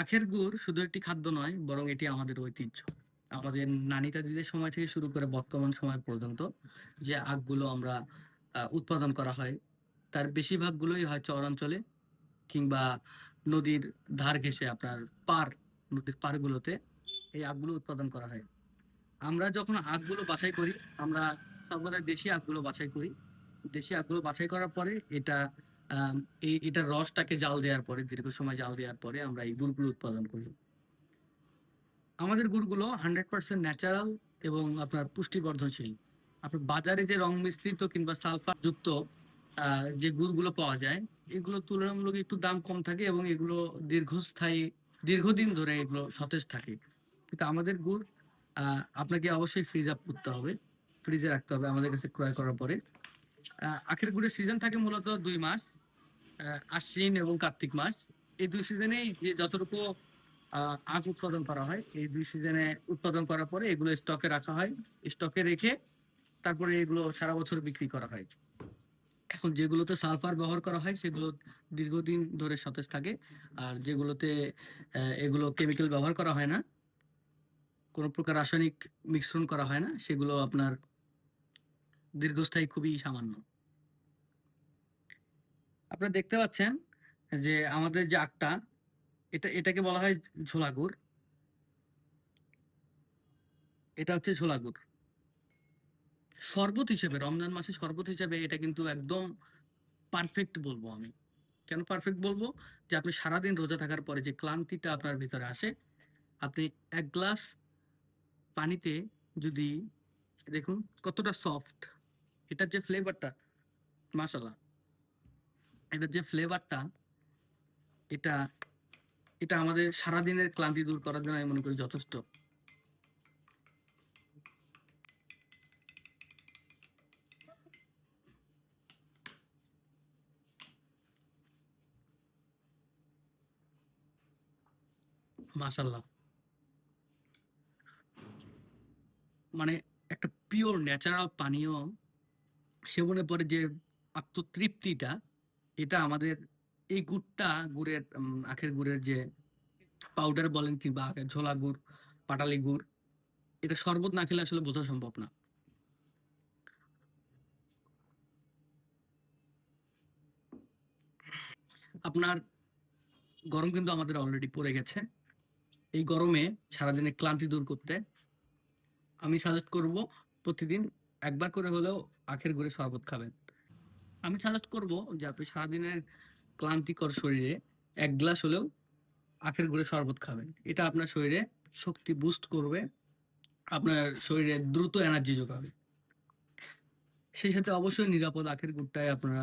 আখের গুড় শুধু একটি খাদ্য নয়, বরং এটি আমাদের ঐতিহ্য। আমাদের নানি দাদিদের সময় থেকে শুরু করে বর্তমান সময় পর্যন্ত যে আখগুলো আমরা উৎপাদন করা হয়, তার বেশিরভাগগুলোই হয় চরাঞ্চলে কিংবা নদীর ধার ঘেঁষে আপনার পার নদীর পারগুলোতে এই আখগুলো উৎপাদন করা হয়। আমরা যখন আখগুলো বাছাই করি, আমরা সর্বদা দেশি আখগুলো বাছাই করি। দেশি আখগুলো বাছাই করার পরে এটা এই এটার রসটাকে জাল দেওয়ার পরে, দীর্ঘ সময় জাল দেওয়ার পরে আমরা এই গুড়গুলো উৎপাদন করি। আমাদের গুড়গুলো হান্ড্রেড পার্সেন্ট ন্যাচারাল এবং আপনার পুষ্টিবর্ধনশীল। আপনার বাজারে যে রং মিশ্রিত কিংবা সালফার যুক্ত যে গুড়গুলো পাওয়া যায়, এগুলো তুলনামূলক একটু দাম কম থাকে এবং এগুলো দীর্ঘস্থায়ী, দীর্ঘদিন ধরে এগুলো সতেজ থাকে। কিন্তু আমাদের গুড় আপনাকে অবশ্যই ফ্রিজ আপ করতে হবে। ফ্রিজে রাখতে হবে আমাদের কাছে ক্রয় করার পরে। আখের গুড়ের সিজন থাকে মূলত দুই মাস। আশ্বিন এবং কার্তিক মাস, এই দুই সিজনেই যে যতটুকু আখ উৎপাদন করা হয়, এই দুই সিজনে উৎপাদন করার পরে এগুলো স্টকে রাখা হয়, স্টকে রেখে তারপরে এগুলো সারা বছর বিক্রি করা হয়। এখন যেগুলোতে সালফার ব্যবহার করা হয়, সেগুলো দীর্ঘদিন ধরে সতেজ থাকে, আর যেগুলোতে এগুলো কেমিক্যাল ব্যবহার করা হয় না, কোনো প্রকার রাসায়নিক মিশ্রণ করা হয় না, সেগুলো আপনার দীর্ঘস্থায়ী খুবই সামান্য। আপনারা দেখতে পাচ্ছেন যে আমাদের যে আখটা, এটা, এটাকে বলা হয় ঝোলা গুড়। এটা হচ্ছে ঝোলা গুড়। শরবত হিসেবে, রমজান মাসে শরবত হিসেবে এটা কিন্তু একদম পারফেক্ট বলব আমি। কেন পারফেক্ট বলব? যে আপনি সারাদিন রোজা থাকার পরে যে ক্লান্তিটা আপনার ভিতরে আসে, আপনি এক গ্লাস পানিতে যদি, দেখুন কতটা সফট এটার যে ফ্লেভারটা মাশাল্লাহ এটার যে ফ্লেভারটা এটা এটা আমাদের সারাদিনের ক্লান্তি দূর করার জন্য আমি মনে করি যথেষ্ট। মানে একটা পিওর ন্যাচারাল পানীয়, সেবনের পরে যে আত্মতৃপ্তিটা এটা আমাদের এই গুড়টা, গুড়ের আখের গুড়ের যে পাউডার বলেন কিংবা ঝোলা গুড়, পাটালি গুড়, এটা শরবত না খেলে আসলে বোঝা সম্ভব না। আপনার গরম কিন্তু আমাদের অলরেডি পড়ে গেছে। এই গরমে সারাদিনের ক্লান্তি দূর করতে আমি সাজেস্ট করব প্রতিদিন একবার করে হলেও আখের গুড়ে শরবত খাবেন। আমি সাজেস্ট করব যে আপনি সারাদিনের ক্লান্তিকর শরীরে এক গ্লাস হলেও আখের গুড়ে শরবত খাবেন। এটা আপনার শরীরে শক্তি বুস্ট করবে, আপনার শরীরে দ্রুত এনার্জি যোগাবে। সেই সাথে অবশ্যই নিরাপদ আখের গুড়টাই আপনারা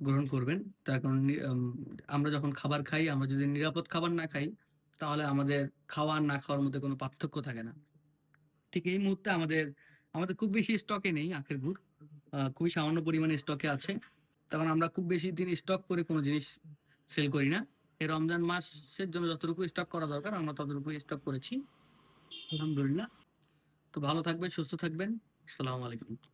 গ্রহণ করবেন। তার কারণ আমরা যখন খাবার খাই, আমরা যদি নিরাপদ খাবার না খাই, তাহলে আমাদের খাওয়া আর না খাওয়ার মধ্যে কোনো পার্থক্য থাকে না। ঠিক এই মুহূর্তে আমাদের আমাদের খুব বেশি স্টকে নেই আখের গুড়। খুবই সামান্য পরিমাণে স্টকে আছে। তখন আমরা খুব বেশি দিন স্টক করে কোনো জিনিস সেল করি না। এই রমজান মাসের জন্য যতটুকু স্টক করা দরকার, আমরা ততটুকু স্টক করেছি। আলহামদুলিল্লাহ। তো ভালো থাকবেন, সুস্থ থাকবেন। আসসালামু আলাইকুম।